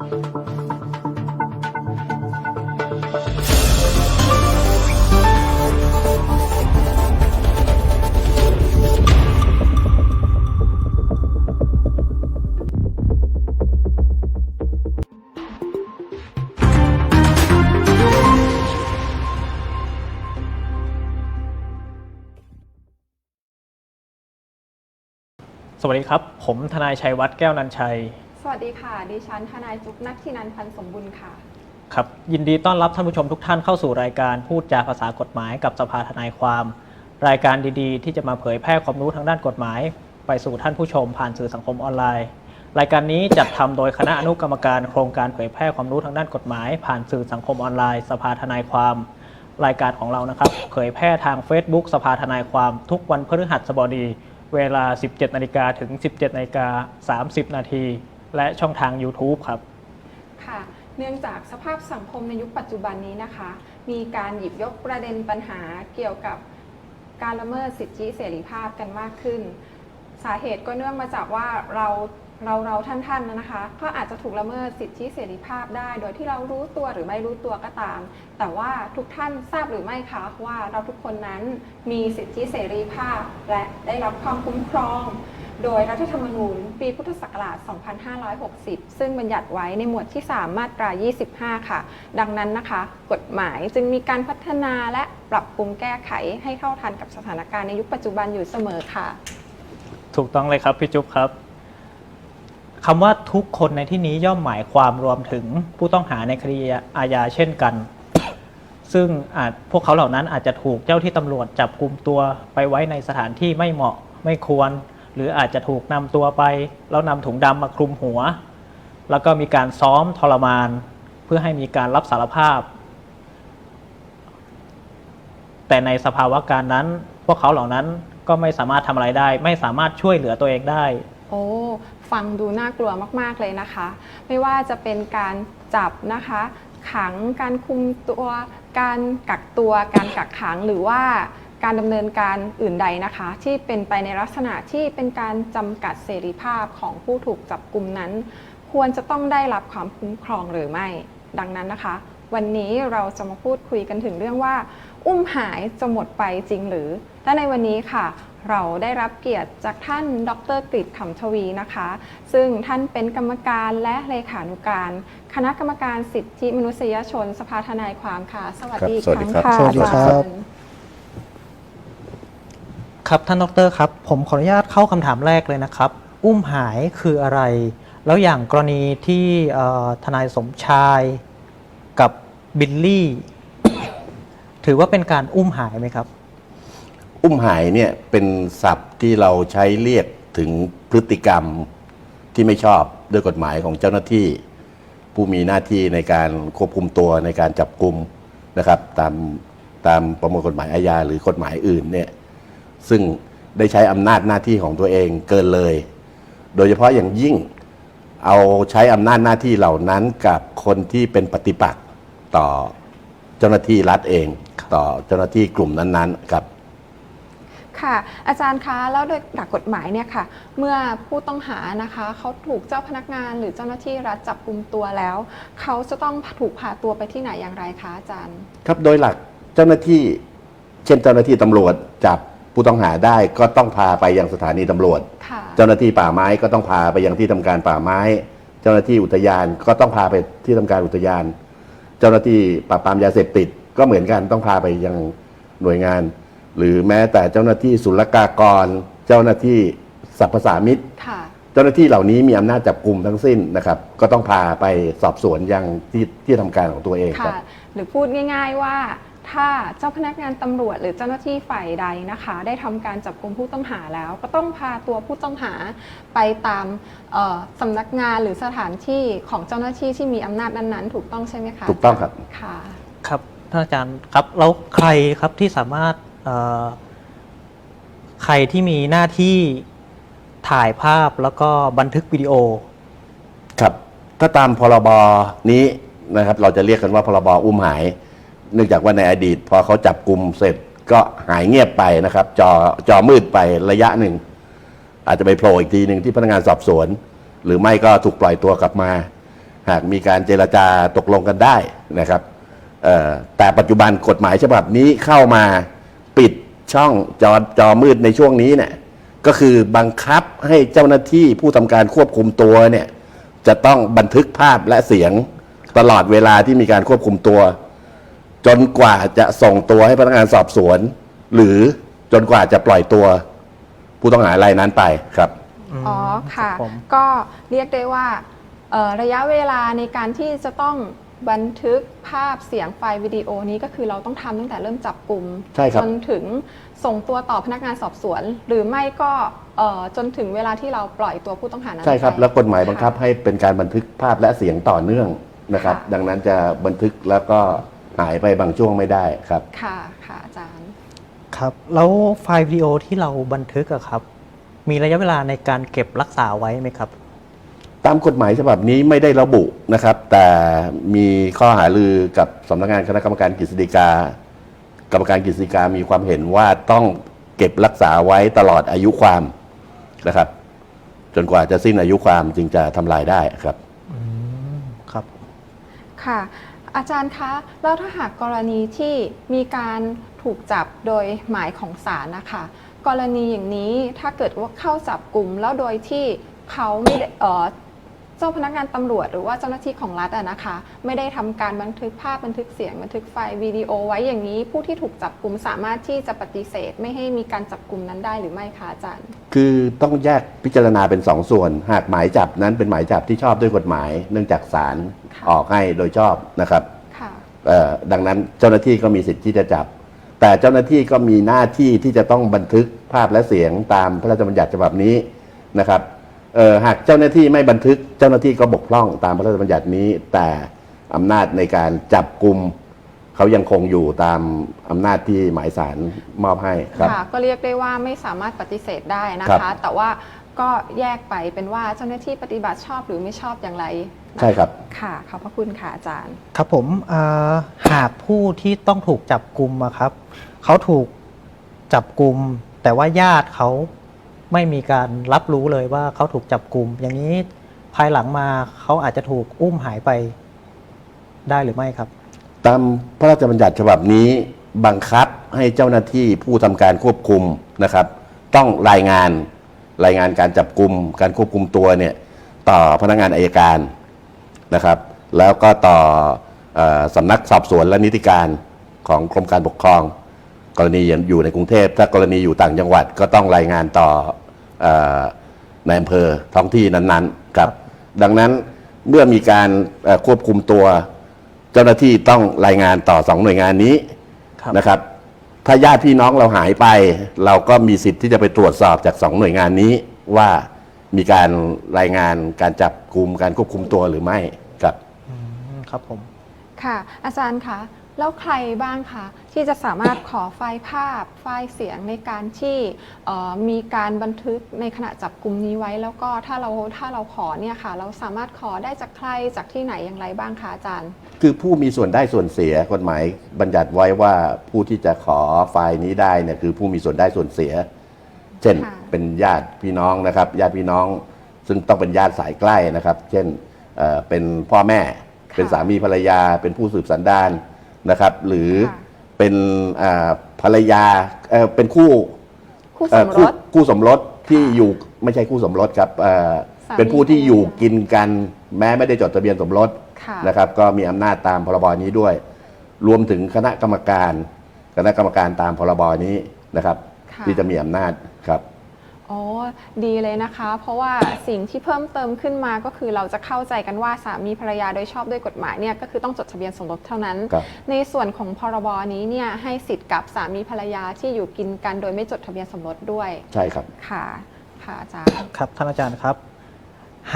สวัสดีครับ ผมทนายชัยวัฒน์แก้วนันชัย สวัสดีค่ะ ดิฉันทนายจุกนักทินันท์พันธ์สมบุญค่ะ ครับ ยินดีต้อนรับท่านผู้ชมทุกท่านเข้าสู่รายการพูดจาภาษากฎหมายกับสภาทนายความ รายการดีๆ ที่จะมาเผยแพร่ความรู้ทางด้านกฎหมาย ไปสู่ท่านผู้ชมผ่านสื่อสังคมออนไลน์ รายการนี้จัดทำโดยคณะอนุกรรมการโครงการเผยแพร่ความรู้ทางด้านกฎหมาย ผ่านสื่อสังคมออนไลน์ สภาทนายความ รายการของเรานะครับ เผยแพร่ทาง Facebook สภาทนายความทุกวันพฤหัสบดี เวลา 17นาฬิกาถึง 17นาฬิกา30นาที และช่องทาง YouTube ครับ ค่ะ เนื่องจากสภาพสังคมในยุคปัจจุบันนี้นะคะ มีการหยิบยกประเด็นปัญหาเกี่ยวกับการละเมิดสิทธิเสรีภาพกันมากขึ้น สาเหตุก็เนื่องมาจากว่าเราเราเราท่านๆนะคะ ก็อาจจะถูกละเมิดสิทธิเสรีภาพได้ โดยที่เรารู้ตัวหรือไม่รู้ตัวก็ตาม แต่ว่าทุกท่านทราบหรือไม่คะว่าเราทุกคนนั้นมีสิทธิเสรีภาพ และได้รับความคุ้มครอง โดยรัฐธรรมนูญปีพุทธศักราช 2560 ซึ่งบัญญัติไว้ในหมวดที่ 3 มาตรา 25 ค่ะ ดังนั้นนะคะ กฎหมายจึงมีการพัฒนาและปรับปรุงแก้ไขให้เข้าทันกับสถานการณ์ในยุคปัจจุบันอยู่เสมอค่ะ ถูกต้องเลยครับพี่จุ๊บครับคำว่าทุกคนในที่นี้ย่อมหมายความรวมถึงผู้ต้องหาในคดีอาญาเช่นกัน ซึ่งอาจพวกเขาเหล่านั้นอาจจะถูกเจ้าที่ตำรวจจับกลุ่มตัวไปไว้ในสถานที่ไม่เหมาะไม่ควร หรืออาจจะถูกนำตัวไป แล้วนำถุงดำมาคลุมหัว แล้วก็มีการซ้อมทรมาน เพื่อให้มีการรับสารภาพ แต่ในสภาวะการนั้น พวกเขาเหล่านั้นก็ไม่สามารถทำอะไรได้ ไม่สามารถช่วยเหลือตัวเองได้ โอ้ฟังดูน่ากลัวมาก ๆ เลยนะคะ ไม่ว่าจะเป็นการจับนะคะ ขังการคุมตัว การกักตัว การกักขังหรือว่า การดำเนินการอื่นใดนะคะ ที่เป็นไปในลักษณะที่เป็นการจำกัดเสรีภาพของผู้ถูกจับกลุ่มนั้น ควรจะต้องได้รับความคุ้มครองหรือไม่ ดังนั้นนะคะ วันนี้เราจะมาพูดคุยกันถึงเรื่องว่า อุ้มหายจะหมดไปจริงหรือและในวันนี้ค่ะ เราได้รับเกียรติจากท่านดรกฤษขำทวีนะคะ ซึ่งท่านเป็นกรรมการและเลขานุการ คณะกรรมการสิทธิมนุษยชน สภาทนายความค่ะ สวัสดีอีกครับครั้งสวัสดีครับค่ะสวัสดีครับอาจารย์ ครับท่านดรครับ ผมขออนุญาตเข้าคำถามแรกเลยนะครับ อุ้มหายคืออะไร แล้วอย่างกรณีที่ทนายสมชายกับบิลลี่ ถือว่าเป็นการอุ้มหายไหมครับ อุ้มหายเนี่ยเป็นศัพท์ที่เราใช้เรียกถึงพฤติกรรมที่ไม่ชอบด้วยกฎหมายของเจ้าหน้าที่ ผู้มีหน้าที่ในการควบคุมตัวในการจับกลุ่มนะครับ ตามตามประมวลกฎหมายอาญาหรือกฎหมายอื่นเนี่ย ซึ่งได้ใช้อำนาจหน้าที่ของตัวเองเกินเลย โดยเฉพาะอย่างยิ่งเอาใช้อำนาจหน้าที่เหล่านั้นกับคนที่เป็นปฏิปักษ์ต่อเจ้าหน้าที่รัฐเอง ต่อเจ้าหน้าที่กลุ่มนั้นๆครับ ค่ะ อาจารย์คะแล้วโดยหลักกฎหมายเนี่ยค่ะ เมื่อผู้ต้องหานะคะเขาถูกเจ้าพนักงานหรือเจ้าหน้าที่รัฐจับกุมตัวแล้วเขาจะต้องถูกพาตัวไปที่ไหนอย่างไรคะอาจารย์ ครับโดยหลักเจ้าหน้าที่ เช่นเจ้าหน้าที่ตำรวจจับ ผู้ต้องหาได้ก็ต้องพาไปยังสถานีตำรวจ ค่ะเจ้าหน้าที่ป่าไม้ก็ต้องพาไปยังที่ทำการป่าไม้ เจ้าหน้าที่อุทยานก็ต้องพาไปที่ทำการอุทยาน เจ้าหน้าที่ปราบปรามยาเสพติดก็เหมือนกันต้องพาไปยังหน่วยงาน หรือแม้แต่เจ้าหน้าที่ศุลกากร เจ้าหน้าที่สรรพสามิต ค่ะ เจ้าหน้าที่เหล่านี้มีอำนาจจับกลุ่มทั้งสิ้นนะครับ ก็ต้องพาไปสอบสวนยังที่ที่ทำการของตัวเองคค่ะ รับ หรือพูดง่าย ๆว่า ถ้าเจ้าพนักงานตำรวจหรือเจ้าหน้าที่ฝ่ายใดนะคะ ได้ทำการจับกลุ่มผู้ต้องหาแล้ว ก็ต้องพาตัวผู้ต้องหาไปตามเอ่อสำนักงานหรือสถานที่ของเจ้าหน้าที่ที่มีอำนาจนั้นๆ ถูกต้องใช่ไหมคะถูกต้องครับค่ะครับท่านอาจารย์ครับแล้วใครครับที่สามารถเอ่อใครที่มีหน้าที่ถ่ายภาพแล้วก็บันทึกวิดีโอ ครับ ถ้าตามพรบนี้นะครับ เราจะเรียกกันว่าพรบอุ้มหาย เนื่องจากว่าในอดีต พอเขาจับกลุ่มเสร็จก็หายเงียบไปนะครับ จอจอมืดไประยะหนึ่ง อาจจะไปโผล่อีกทีหนึ่งที่พนักงานสอบสวน หรือไม่ก็ถูกปล่อยตัวกลับมา หากมีการเจรจาตกลงกันได้นะครับแต่ปัจจุบันกฎหมายฉบับนี้เข้ามาปิดช่องจอจอมืดในช่วงนี้เนี่ยก็คือบังคับให้เจ้าหน้าที่ผู้ทำการควบคุมตัวเนี่ยจะต้องบันทึกภาพและเสียงตลอดเวลาที่มีการควบคุมตัว จนกว่าจะส่งตัวให้พนักงานสอบสวน หรือจนกว่าจะปล่อยตัว ผู้ต้องหารายนั้นไปครับอ๋อค่ะ รับผมก็เรียกได้ว่าเอ่อระยะเวลาในการที่จะต้องบันทึกภาพเสียงไฟล์วิดีโอนี้ก็คือเราต้องทำตั้งแต่เริ่มจับกลุ่มใช่ครับ จนถึงส่งตัวต่อพนักงานสอบสวน หรือไม่ก็เอ่อจนถึงเวลาที่เราปล่อยตัวผู้ต้องหานั้นใช่ครับ ไป แล้วกฎหมายบังคับค่ะให้เป็นการบันทึกภาพและเสียงต่อเนื่องนะครับ ค่ะ ดังนั้นจะบันทึกแล้วก็ หายไปบางช่วงไม่ได้ครับค่ะค่ะอาจารย์ ครับแล้วไฟล์วิดีโอที่เราบันทึกอะครับ มีระยะเวลาในการเก็บรักษาไว้ไหมครับ ตามกฎหมายฉบับนี้ไม่ได้ระบุนะครับ แต่มีข้อหาลือกับสำนักงานคณะกรรมการกฤษฎีกากรรมการกฤษฎีกามีความเห็นว่าต้องเก็บรักษาไว้ตลอดอายุความนะครับ จนกว่าจะสิ้นอายุความจึงจะทำลายได้ครับ ครับ ค่ะ อาจารย์คะ แล้วถ้าหากกรณีที่มีการถูกจับโดยหมายของศาลนะคะ กรณีอย่างนี้ถ้าเกิดว่าเข้าจับกลุ่มแล้วโดยที่เขาไม่ได้เอ่อเจ้าพนักงานตำรวจหรือว่าเจ้าหน้าที่ของรัฐอะนะคะ ไม่ได้ทำการบันทึกภาพบันทึกเสียงบันทึกไฟล์วิดีโอไว้อย่างนี้ ผู้ที่ถูกจับกลุ่มสามารถที่จะปฏิเสธ ไม่ให้มีการจับกลุ่มนั้นได้หรือไม่คะอาจารย์ คือต้องแยกพิจารณาเป็นสองส่วน หากหมายจับนั้นเป็นหมายจับที่ชอบด้วยกฎหมาย เนื่องจากศาลค่ะออกให้โดยชอบนะครับค่ะเอ่อดังนั้นเจ้าหน้าที่ก็มีสิทธิ์ที่จะจับ แต่เจ้าหน้าที่ก็มีหน้าที่ที่จะต้องบันทึกภาพและเสียงตามพระราชบัญญัติฉบับนี้นะครับเอ่อหากเจ้าหน้าที่ไม่บันทึกเจ้าหน้าที่ก็บกพร่องตามพระราชบัญญัตินี้ แต่อำนาจในการจับกลุ่ม เขายังคงอยู่ตามอำนาจที่หมายสารมอบให้ครับ ค่ะก็เรียกได้ว่าไม่สามารถปฏิเสธได้นะครัคะ บ แต่ว่าก็แยกไปเป็นว่าเจ้าหน้าที่ปฏิบัติชอบหรือไม่ชอบอย่างไรนะะใช่ครับ ค่ะขอบพระคุณค่ะอาจารย์ ครับผมเอ่อหากผู้ที่ต้องถูกจับกลุ่มอะครับเขาถูกจับกลุ่มแต่ว่าญาติเขาไม่มีการรับรู้เลยว่าเขาถูกจับกลุ่มอย่างนี้ภายหลังมาเขาอาจจะถูกอุ้มหายไปได้หรือไม่ครับ ตามพระราชบัญญัติฉบับนี้บังคับให้เจ้าหน้าที่ผู้ทำการควบคุมนะครับ ต้องรายงานรายงานการจับกลุ่มการควบคุมตัวเนี่ยต่อพนักงานอายการนะครับ แล้วก็ต่ออสำนักสอบสวนและนิติการของกรมการปกครอง กรณีอยู่ในกรุงเทพถ้ากรณีอยู่ต่างจังหวัดก็ต้องรายงานต่ออในอำเภอท้องที่นั้นๆครับ ดังนั้นเมื่อมีการควบคุมตัว เจ้าหน้าที่ต้องรายงานต่อสองหน่วยงานนี้ครับนะครับ ถ้าญาติพี่น้องเราหายไป เราก็มีสิทธิ์ที่จะไปตรวจสอบจากสองหน่วยงานนี้ว่ามีการรายงานการจับกลุ่มการควบคุมตัวหรือไม่ครับ อืมครับผม ค่ะ อาจารย์คะ แล้วใครบ้างคะที่จะสามารถขอไฟล์ภาพ ไฟล์เสียงในการที่เอ่อมีการบันทึกในขณะจับกลุ่มนี้ไว้ แล้วก็ถ้าเราถ้าเราขอเนี่ยค่ะ เราสามารถขอได้จากใครจากที่ไหนอย่างไรบ้างคะอาจารย์ คือผู้มีส่วนได้ส่วนเสียกฎหมายบัญญัติไว้ว่าผู้ที่จะขอไฟล์นี้ได้เนี่ยคือผู้มีส่วนได้ส่วนเสีย เช่นค่ะเป็นญาติพี่น้องนะครับญาติพี่น้อง ซึ่งต้องเป็นญาติสายใกล้นะครับ เช่นเอ่อเป็นพ่อแม่ค่ะเป็นสามีภรรยาเป็นผู้สืบสันดาน นะครับหรือค่ะเป็นอ่าภรรยาเอ่อเป็นคู่คู่สเอ่อมรคู่สคู่สมรสที่อยู่ไม่ใช่คู่สมรสครับเอ่อสามีเป็นผู้ที่อยู่ภรรยากินกันแม้ไม่ได้จดทะเบียนสมรสค่ะนะครับ ก็มีอำนาจตามพรบนี้ด้วย รวมถึงคณะกรรมการ คณะกรรมการตามพรบนี้นะครับค่ะที่จะมีอำนาจครับ โอ้ดีเลยนะคะ เพราะว่าสิ่งที่เพิ่มเติมขึ้นมาก็คือเราจะเข้าใจกันว่าสามีภรรยาโดยชอบด้วยกฎหมายเนี่ยก็คือต้องจดทะเบียนสมรสเท่านั้น ครับในส่วนของพรบนี้เนี่ยให้สิทธิ์กับสามีภรรยาที่อยู่กินกันโดยไม่จดทะเบียนสมรสด้วยใช่ครับ ค่ะ ค่ะอาจารย์ ครับท่านอาจารย์ครับ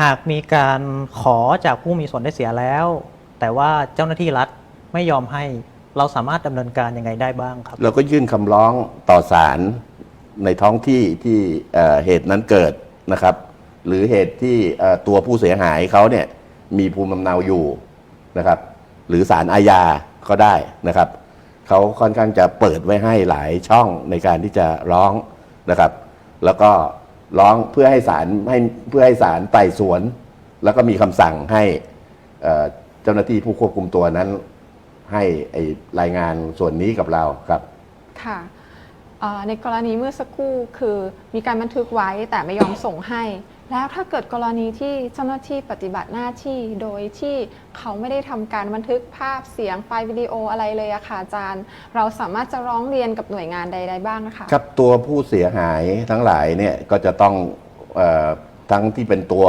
หากมีการขอจากผู้มีส่วนได้เสียแล้ว แต่ว่าเจ้าหน้าที่รัฐไม่ยอมให้เราสามารถดำเนินการยังไงได้บ้างครับ เราก็ยื่นคำร้องต่อศาล ในท้องที่ที่เหตุนั้นเกิดนะครับ หรือเหตุที่ตัวผู้เสียหายเขาเนี่ยมีภูมิลำเนาอยู่นะครับ หรือศาลอาญาก็ได้นะครับเขาค่อนข้างจะเปิดไว้ให้หลายช่องในการที่จะร้องนะครับ แล้วก็ร้องเพื่อให้ศาลให้เพื่อให้ศาลไต่สวน แล้วก็มีคำสั่งให้เจ้าหน้าที่ผู้ควบคุมตัวนั้น ให้รายงานส่วนนี้กับเราครับ ค่ะ ในกรณีเมื่อสักครู่คือมีการบันทึกไว้แต่ไม่ยอมส่งให้ แล้วถ้าเกิดกรณีที่เจ้าหน้าที่ปฏิบัติหน้าที่โดยที่เขาไม่ได้ทำการบันทึกภาพเสียงไฟล์วิดีโออะไรเลยอะค่ะอาจารย์ เราสามารถจะร้องเรียนกับหน่วยงานใด ๆ บ้างนะคะ ครับตัวผู้เสียหายทั้งหลายเนี่ยก็จะต้องเออทั้งที่เป็นตัว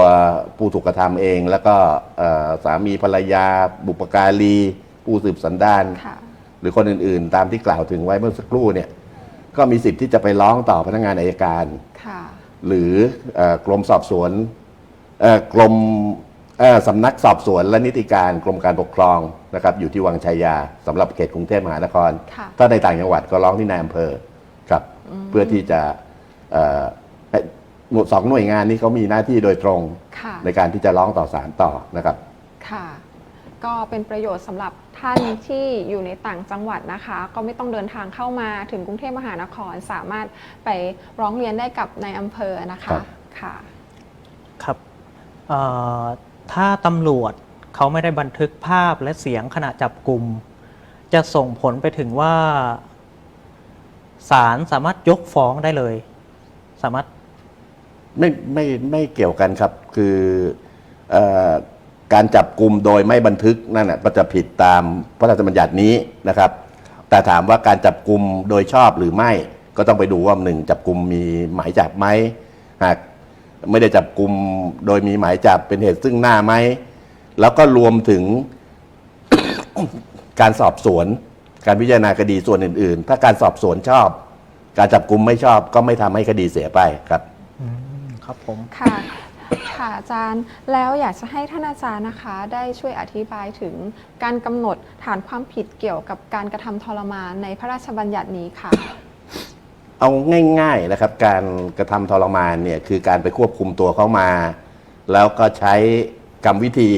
ผู้ถูกกระทำเอง แล้วก็เอ่อสามีภรรยา บุปการีผู้สืบสันดาน ค่ะ หรือคนอื่นๆ ตามที่กล่าวถึงไว้เมื่อสักครู่เนี่ย ก็มีสิทธิ์ที่จะไปร้องต่อพนักงานอายการ ค่ะ หรือเอ่อกรมสอบสวนเอ่อกรมเอ่อสำนักสอบสวนและนิติการกรมการปกครองนะครับอยู่ที่วังชัยยาสำหรับเขตกรุงเทพมหานครค่ะถ้าในต่างจังหวัดก็ร้องที่นายอำเภอครับ เพื่อที่จะเอ่อให้หน่วยสองหน่วยงานนี้เขามีหน้าที่โดยตรงค่ะในการที่จะร้องต่อศาลต่อนะครับ ค่ะ ก็เป็นประโยชน์สำหรับท่านที่อยู่ในต่างจังหวัดนะคะ ก็ไม่ต้องเดินทางเข้ามาถึงกรุงเทพมหานคร สามารถไปร้องเรียนได้กับในอำเภอนะครัคะบค่ะ ครับเอ่อถ้าตำรวจเขาไม่ได้บันทึกภาพและเสียงขณะจับกลุ่ม จะส่งผลไปถึงว่าศาลสามารถยกฟ้องได้เลย สามารถ ไม่ไม่ไม่เกี่ยวกันครับ คือเออ การจับกลุ่มโดยไม่บันทึกนั่นแหะก็จะผิดตามพระราชบัญญัตินี้นะครับ แต่ถามว่าการจับกลุ่มโดยชอบหรือไม่ก็ต้องไปดูว่าหนึ่งจับกลุ่มมีหมายจับไหมหากไม่ได้จับกลุ่มโดยมีหมายจับเป็นเหตุซึ่งหน้าไหมแล้วก็รวมถึง การสอบสวน การพิจารณาคดีส่วนอื่น ๆ ถ้าการสอบสวนชอบ การจับกลุ่มไม่ชอบก็ไม่ทำให้คดีเสียไปครับครับผมค่ะ ค่ะอาจารย์แล้วอยากจะให้ท่านอาจารย์นะคะ ได้ช่วยอธิบายถึงการกำหนดฐานความผิดเกี่ยวกับการกระทำทรมานในพระราชบัญญัตินี้ค่ะ เอาง่ายๆนะครับ การกระทำทรมานเนี่ยคือการไปควบคุมตัวเขามา แล้วก็ใช้กรรมวิธี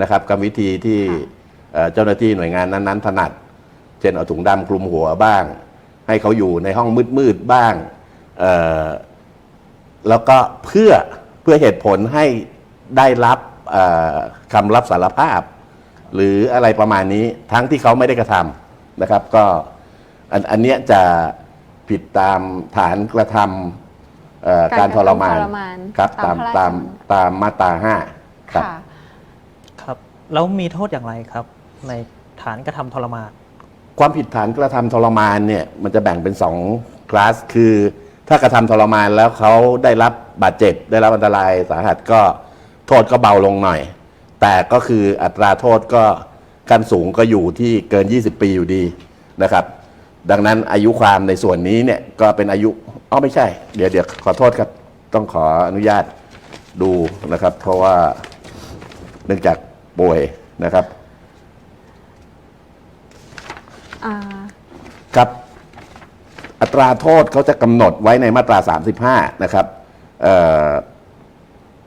นะครับกรรมวิธีที่ค่ะ เอ่อเจ้าหน้าที่หน่วยงานนั้นๆถนัด เช่นเอาถุงดำคลุมหัวบ้าง ให้เขาอยู่ในห้องมืดๆบ้างเอ่อแล้วก็เพื่อเพื่อเหตุผลให้ได้รับเอ่อคำรับสารภาพ หรืออะไรประมาณนี้ทั้งที่เขาไม่ได้กระทำนะครับ ก็อันอันเนี้ยจะผิดตามฐานกระทำเอ่อการการทกระทำรมานทรมานครับตาตามมพระราชตามตามมาตราห้าครับ ค่ะ ครับแล้วมีโทษอย่างไรครับ ในฐานกระทำทรมาน ความผิดฐานกระทำทรมานเนี่ยมันจะแบ่งเป็นสองคลาสคือ ถ้ากระทำทรมานแล้วเขาได้รับบาดเจ็บ ได้รับอันตรายสาหัสก็โทษก็เบาลงหน่อย แต่ก็คืออัตราโทษก็ขั้นสูงก็อยู่ที่เกิน 20 ปีอยู่ดีนะครับ ดังนั้นอายุความในส่วนนี้เนี่ยก็เป็นอายุอ๋อไม่ใช่ เดี๋ยวเดี๋ยวขอโทษครับ ต้องขออนุญาตดูนะครับ เพราะว่าเนื่องจากป่วยนะครับอ่าครับ อัตราโทษเขาจะกำหนดไว้ในมาตรา 35 นะครับเอ่อ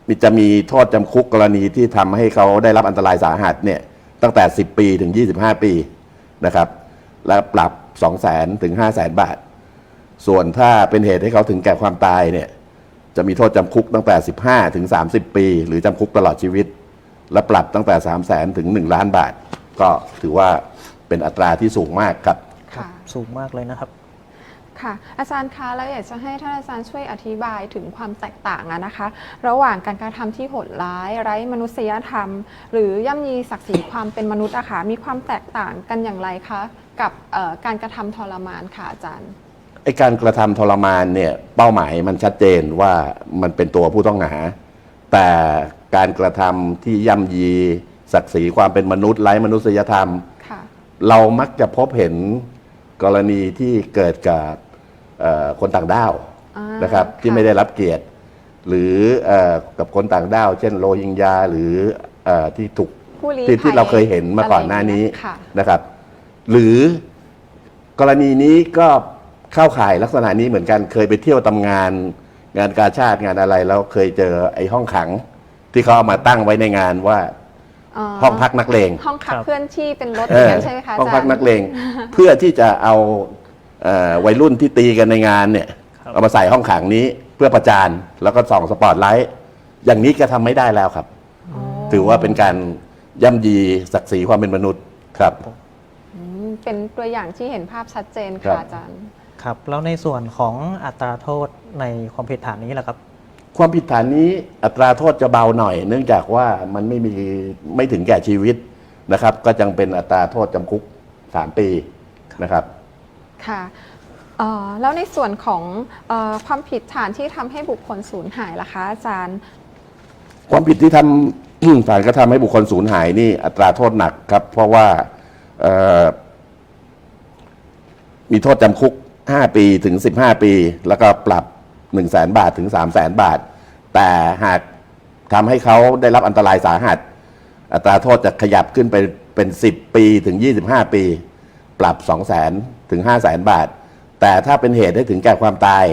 มีจะมีโทษจำคุกกรณีที่ทำให้เขาได้รับอันตรายสาหัสเนี่ยตั้งแต่ 10 ปีถึง 25 ปีนะครับ และปรับ 2 0 0 0 0 0 ถึง 5 0 0 0 0 0 บาท ส่วนถ้าเป็นเหตุให้เขาถึงแก่ความตายเนี่ยจะมีโทษจำคุกตั้งแต่ 15 ถึง 30 ปี หรือจำคุกตลอดชีวิต และปรับตั้งแต่ 3 0 0 0 0 0 ถึง 1 ล้านบาท ก็ถือว่าเป็นอัตราที่สูงมากครับค่ะสูงมากเลยนะครับ ค่ะ อาจารย์คะแล้วอยากจะให้ท่านอาจารย์ช่วยอธิบายถึงความแตกต่างอะนะคะ ระหว่างการกระทำที่โหดร้าย ไร้มนุษยธรรม หรือย่ำยีศักดิ์ศรีความเป็นมนุษย์อะค่ะมีความแตกต่างกันอย่างไรคะ กับเอ่อการกระทำทรมานค่ะอาจารย์ไอการกระทำทรมานเนี่ยเป้าหมายมันชัดเจนว่ามันเป็นตัวผู้ต้องหา แต่การกระทำที่ย่ำยีศักดิ์ศรีความเป็นมนุษย์ไร้มนุษยธรรมค่ะเรามักจะพบเห็นกรณีที่เกิดกับเอ่อ คนต่างด้าวอ่านะครับที่ค่ะไม่ได้รับเกียรติ หรือเออกับคนต่างด้าว เช่นโรฮิงญาหรือเออที่ถูกผู้ลี้ที่ที่ภัยเราเคยเห็นมาก่อนหน้านี้ค่ะนะครับ หรือกรณีนี้ก็เข้าข่ายลักษณะนี้เหมือนกันเคยไปเที่ยวทำงานงานกาชาติงานอะไร แล้วเคยเจอไอ้ห้องขัง ที่เขาเอามาตั้งไว้ในงานว่าห้องพักนักเลงห้องพักครับเพื่อนที่เป็นรถอเอย่างอนั้นใช่ไหมคะอาห้องจารย์พักนักเลงเพื่อที่จะเอาเอ่อ วัยรุ่นที่ตีกันในงานเนี่ยครับเอามาใส่ห้องขังนี้เพื่อประจานแล้วก็ส่องสปอตไลท์อย่างนี้ก็ทำไม่ได้แล้วครับอ๋อถือว่าเป็นการย่ำยีศักดิ์ศรีความเป็นมนุษย์ครับอืมเป็นตัวอย่างที่เห็นภาพชัดเจนครัค่ะบอาจารย์ครับแล้วในส่วนของอัตราโทษในความผิดฐานนี้แหละครับ ความผิดฐานนี้อัตราโทษจะเบาหน่อย เนื่องจากว่ามันไม่มีไม่ถึงแก่ชีวิตนะครับ ก็จังเป็นอัตราโทษจำคุก 3 ปีนะครับ ค่ะเอ่อแล้วในส่วนของเออความผิดฐานที่ทำให้บุคคลสูญหายล่ะคะอาจารย์ ความผิดที่ทำ ฐานกระทำให้บุคคลสูญหายนี่อัตราโทษหนักครับ เพราะว่าเอ่อมีโทษจำคุก 5 ปีถึง 15 ปี แล้วก็ปรับ 1 0 0 0 0แบาทถึง 3 0 0 0 0 0 บาท แต่หากทำให้เขาได้รับอันตรายสาหัส อัตราโทษจะขยับขึ้นไปเป็น 10 ปีถึง 25 ปี ปรับ 2 0 0 0 0 0 ถึง 5 0 0 0 0 0บาท แต่ถ้าเป็นเหตุให้ถึงแก่ความตาย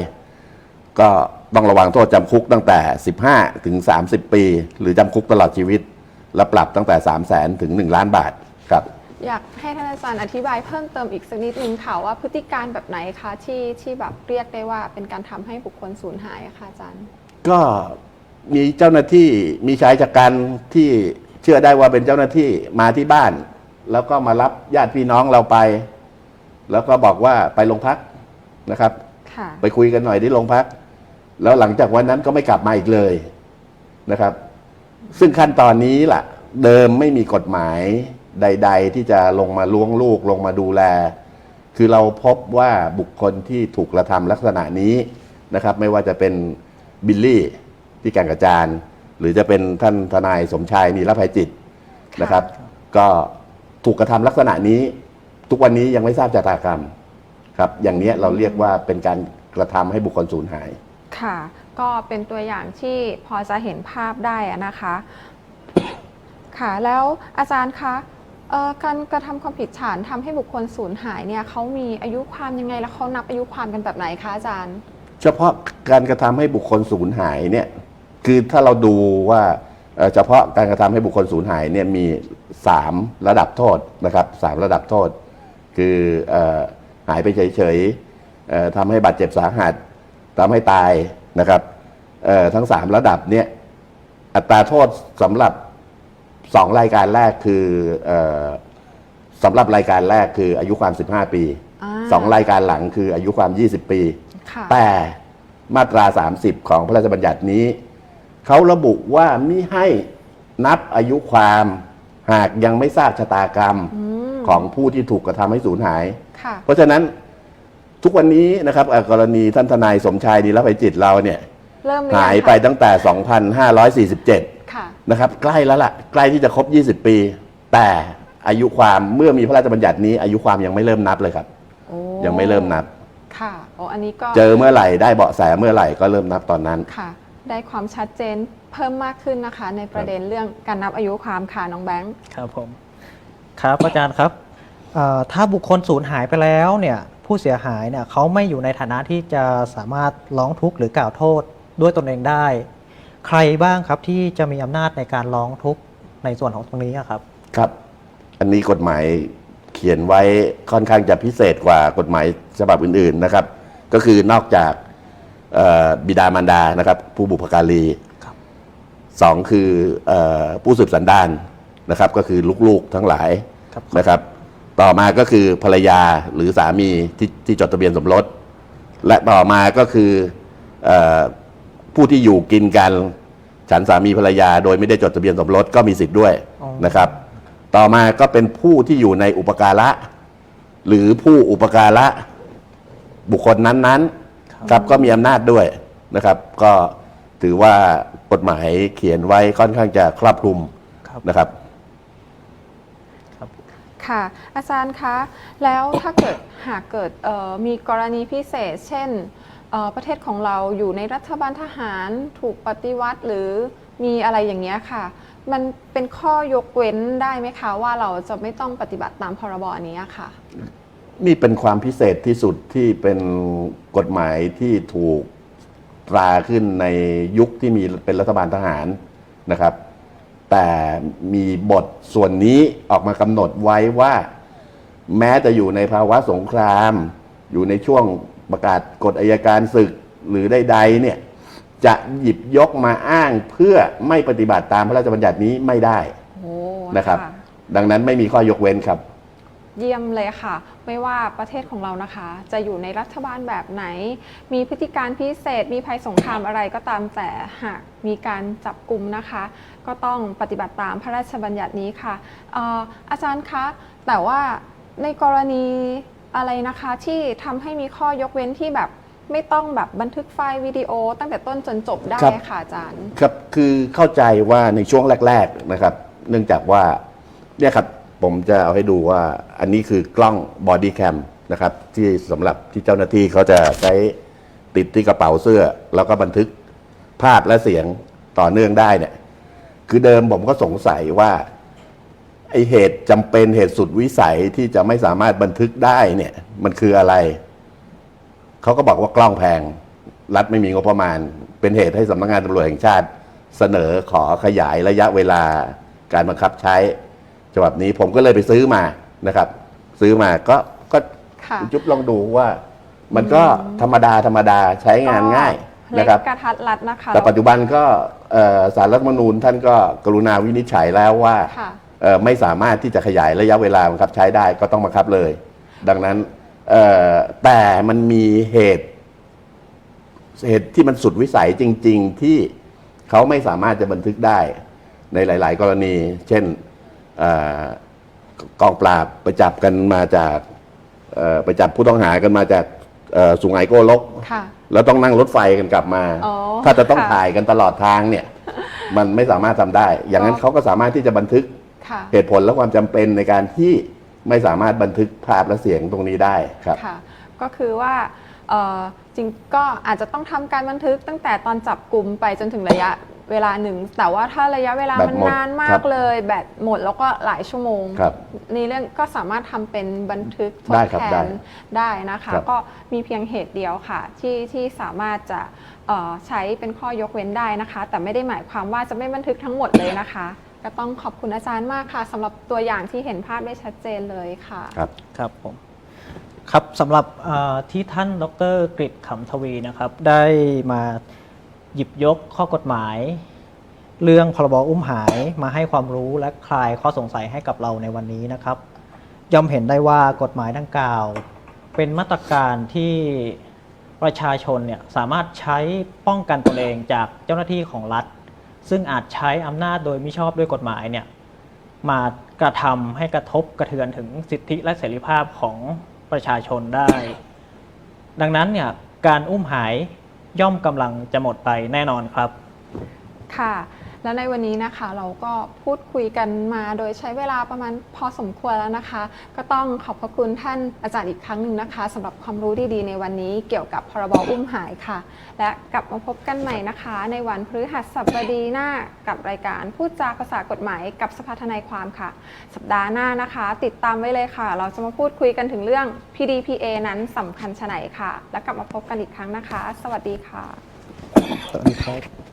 ก็ต้องระวังโทษจำคุกตั้งแต่ 15 ถึง 30 ปี หรือจำคุกตลอดชีวิต และปรับตั้งแต่ 3 0 0 0 0 0ถึง 1 ล้านบาทครับ อยากให้ท่านอาจารย์อธิบายเพิ่มเติมอีกสักนิดนึงค่ะว่าพฤติการแบบไหนคะที่ที่แบบเรียกได้ว่าเป็นการทำให้บุคคลสูญหายอะค่ะอาจารย์ ก็มีเจ้าหน้าที่มีชายจัดการที่เชื่อได้ว่าเป็นเจ้าหน้าที่มาที่บ้าน แล้วก็มารับญาติพี่น้องเราไป แล้วก็บอกว่าไปโรงพักนะครับ ค่ะ ไปคุยกันหน่อยที่โรงพัก แล้วหลังจากวันนั้นก็ไม่กลับมาอีกเลยนะครับ ซึ่งขั้นตอนนี้ล่ะ เดิมไม่มีกฎหมายใด ๆ ที่จะลงมาล้วงลูกลงมาดูแล คือเราพบว่าบุคคลที่ถูกกระทำลักษณะนี้นะครับ ไม่ว่าจะเป็นบิลลี่ที่แก่งกระจานหรือจะเป็นท่านทนายสมชายนีรภัยจิตนะครับ ก็ถูกกระทำลักษณะนี้ ทุกวันนี้ยังไม่ทราบชะตากรรมครับ อย่างเนี้ยเราเรียกว่าเป็นการกระทำให้บุคคลสูญหาย ค่ะ ก็เป็นตัวอย่างที่พอจะเห็นภาพได้อะนะคะ ค่ะ แล้วอาจารย์คะเอ่อการกระทำความผิดฐานทำให้บุคคลสูญหายเนี่ยเขามีอายุความยังไงแล้วเขานับอายุความกันแบบไหนคะอาจารย์ เฉพาะการกระทำให้บุคคลสูญหายเนี่ยคือถ้าเราดูว่าเอ่อเฉพาะการกระทำให้บุคคลสูญหายเนี่ยมีสามระดับโทษนะครับสามระดับโทษ คือเออหายไปเฉยๆเอ่อทำให้บาดเจ็บสาหัสทำให้ตายนะครับเอ่อทั้งสามระดับเนี่ยอัตราโทษสำหรับสองรายการแรกคือเออสำหรับรายการแรกคืออายุความ 15 ปีอ่าสองรายการหลังคืออายุความ 20 ปีค่ะแต่มาตรา 30 ของพระราชบัญญัตินี้ เขาระบุว่ามิให้นับอายุความหากยังไม่ทราบชะตากรรมอืม ของผู้ที่ถูกกระทำให้สูญหาย ค่ะ เพราะฉะนั้นทุกวันนี้นะครับเอ่อกรณีท่านทนายสมชายดีรภัยจิตเราเนี่ยเริ่มรือหายงคะไปตั้งแต่ 2547 ค่ะ นะครับ ใกล้แล้วล่ะ ใกล้ที่จะครบ 20 ปี แต่อายุความเมื่อมีพระราชบัญญัตินี้ อายุความยังไม่เริ่มนับเลยครับ โอ้ยังไม่เริ่มนับ ค่ะ โอ้ อันนี้ก็เจอเมื่อไหร่ได้เบาะแสเมื่อไหร่ก็เริ่มนับตอนนั้น ค่ะ ได้ความชัดเจนเพิ่มมากขึ้นนะคะ ในประเด็นเรื่องการนับอายุความค่ะน้องแบงค์ ครับผม ครับอาจารย์ครับเอ่อถ้าบุคคลสูญหายไปแล้วเนี่ยผู้เสียหายเนี่ยเขาไม่อยู่ในฐานะที่จะสามารถร้องทุกข์หรือกล่าวโทษด้วยตนเองได้ ใครบ้างครับที่จะมีอำนาจในการร้องทุกข์ในส่วนของตรงนี้อะครับ ครับ อันนี้กฎหมายเขียนไว้ค่อนข้างจะพิเศษกว่ากฎหมายฉบับอื่นๆนะครับ ก็คือนอกจากเอ่อบิดามารดานะครับ ผู้บุพการีครับสองคือเออผู้สืบสันดาน นะครับก็คือลูกๆทั้งหลายครับนะครับ ต่อมาก็คือภรรยาหรือสามีที่ที่จดทะเบียนสมรส และต่อมาก็คือเออผู้ที่อยู่กินกันฉันสามีภรรยา โดยไม่ได้จดทะเบียนสมรสก็มีสิทธิ์ด้วยอ๋อนะครับ ต่อมาก็เป็นผู้ที่อยู่ในอุปการะ หรือผู้อุปการะบุคคลนั้นๆครับก็มีอำนาจด้วยนะครับ ก็ถือว่ากฎหมายเขียนไว้ค่อนข้างจะครอบคลุมครับนะครับครับ ค่ะ อาจารย์คะ แล้วถ้าเกิดหากเกิดมีกรณีพิเศษ เช่นประเทศของเราอยู่ในรัฐบาลทหารถูกปฏิวัติหรือมีอะไรอย่างเงี้ยค่ะ มันเป็นข้อยกเว้นได้ไหมคะ ว่าเราจะไม่ต้องปฏิบัติตามพรบอันนี้ค่ะ นี่เป็นความพิเศษที่สุดที่เป็นกฎหมายที่ถูกตราขึ้นในยุคที่มีเป็นรัฐบาลทหารนะครับ แต่มีบทส่วนนี้ออกมากำหนดไว้ว่า แม้จะอยู่ในภาวะสงคราม อยู่ในช่วงประกาศกฎอายการศึกหรือใดๆเนี่ยจะหยิบยกมาอ้างเพื่อไม่ปฏิบัติตามพระราชบัญญัตินี้ไม่ได้โอ้นะครับค่ะดังนั้นไม่มีข้อยกเว้นครับ เยี่ยมเลยค่ะ ไม่ว่าประเทศของเรานะคะ จะอยู่ในรัฐบาลแบบไหน มีพฤติการพิเศษ มีภัยสงครามอะไรก็ตามแต่หากมีการจับกลุ่มนะคะ ก็ต้องปฏิบัติตามพระราชบัญญัตินี้ค่ะเอ่ออาจารย์คะแต่ว่าในกรณีอะไรนะคะที่ทำให้มีข้อยกเว้นที่แบบไม่ต้องแบบบันทึกไฟล์วิดีโอ ตั้งแต่ต้นจนจบได้ครับค่ะอาจารย์ ครับคือเข้าใจว่าในช่วงแรก ๆนะครับ เนื่องจากว่าเนี่ยครับ ผมจะเอาให้ดูว่าอันนี้คือกล้องบอดี้แคมนะครับที่สำหรับที่เจ้าหน้าที่เขาจะใช้ติดที่กระเป๋าเสื้อ แล้วก็บันทึกภาพและเสียงต่อเนื่องได้เนี่ย คือเดิมผมก็สงสัยว่าไอเหตุจำเป็นเหตุสุดวิสัยที่จะไม่สามารถบันทึกได้เนี่ย มันคืออะไร เขาก็บอกว่ากล้องแพง รัฐไม่มีงบประมาณ เป็นเหตุให้สำนักงานตำรวจแห่งชาติ เสนอขอขยายระยะเวลาการบังคับใช้ ฉบับนี้ผมก็เลยไปซื้อมานะครับ ซื้อมาก็ก็ค่ะคุณจุ๊บลองดูว่า มันก็ธรรมดาธรรมดาใช้งานง่ายเล็กนะครับ กระทัดรัดนะคะแต่ปัจจุบันก็เอ่อสารรัฐธรรมนูญท่านก็กรุณาวินิจฉัยแล้วว่าค่ะ เอ่อไม่สามารถที่จะขยายระยะเวลาบังคับใช้ได้ก็ต้องบังคับเลย ดังนั้นเอ่อแต่มันมีเหตุ เหตุที่มันสุดวิสัยจริง ๆ ที่เขาไม่สามารถจะบันทึกได้ในหลาย ๆ กรณี เช่นเอ่อ กองปราบไปจับกันมาจากเอ่อไปจับผู้ต้องหากันมาจากเอ่อสุไหงโกลกค่ะแล้วต้องนั่งรถไฟกันกลับมาอ๋อถ้าจะต้องค่ะถ่ายกันตลอดทางเนี่ย มันไม่สามารถทำได้ อย่างนั้นก็เขาก็สามารถที่จะบันทึกค่ะเหตุผลและความจำเป็นในการที่ไม่สามารถบันทึกภาพและเสียงตรงนี้ได้ครับค่ะก็คือว่าเอ่อจริงก็อาจจะต้องทำการบันทึกตั้งแต่ตอนจับกลุ่มไปจนถึงระยะ เวลาหนึ่ง แต่ว่าถ้าระยะเวลาแบตมันหมดนานมาครักบเลย แบตหมดแล้วก็หลายชั่วโมงครับในเรื่องก็สามารถทำเป็นบันทึกทได้ดครับแทได้นได้นะคะ ครับ ก็มีเพียงเหตุเดียวค่ะ ที่ที่สามารถจะเอ่อใช้เป็นข้อยกเว้นได้นะคะ แต่ไม่ได้หมายความว่าจะไม่บันทึกทั้งหมดเลยนะคะ ก็ต้องขอบคุณอาจารย์มากค่ะสำหรับตัวอย่างที่เห็นภาพได้ชัดเจนเลยค่ะ ครับ ครับผมครับสำหรับเอ่อที่ท่านดรกฤษขำทวีนะครับ ได้มา หยิบยกข้อกฎหมาย เรื่องพรบอุ้มหายมาให้ความรู้และคลายข้อสงสัยให้กับเราในวันนี้นะครับ ย่อมเห็นได้ว่ากฎหมายดังกล่าว เป็นมาตรการที่ประชาชนเนี่ยสามารถใช้ป้องกันตนเองจากเจ้าหน้าที่ของรัฐ ซึ่งอาจใช้อำนาจโดยมิชอบด้วยกฎหมายเนี่ยมากระทำให้กระทบกระเทือนถึงสิทธิและเสรีภาพของประชาชนได้ ดังนั้นเนี่ยการอุ้มหาย ย่อมกำลังจะหมดไปแน่นอนครับ ค่ะ และในวันนี้นะคะเราก็พูดคุยกันมาโดยใช้เวลาประมาณพอสมควรแล้วนะคะ ก็ต้องขอบพระคุณท่านอาจารย์อีกครั้งหนึ่งนะคะสำหรับความรู้ดีๆ ในวันนี้เกี่ยวกับพรบอุ้มหายค่ะ และกลับมาพบกันใหม่นะคะ ในวันพฤหัสบดีหน้ากับรายการพูดจาภาษากฎหมายกับสภาทนายความค่ะ สัปดาห์หน้านะคะ ติดตามไว้เลยค่ะ เราจะมาพูดคุยกันถึงเรื่อง PDPA นั้นสำคัญชะไหนค่ะ และกลับมาพบกันอีกครั้งนะคะ สวัสดีค่ะ สวัสดีครับ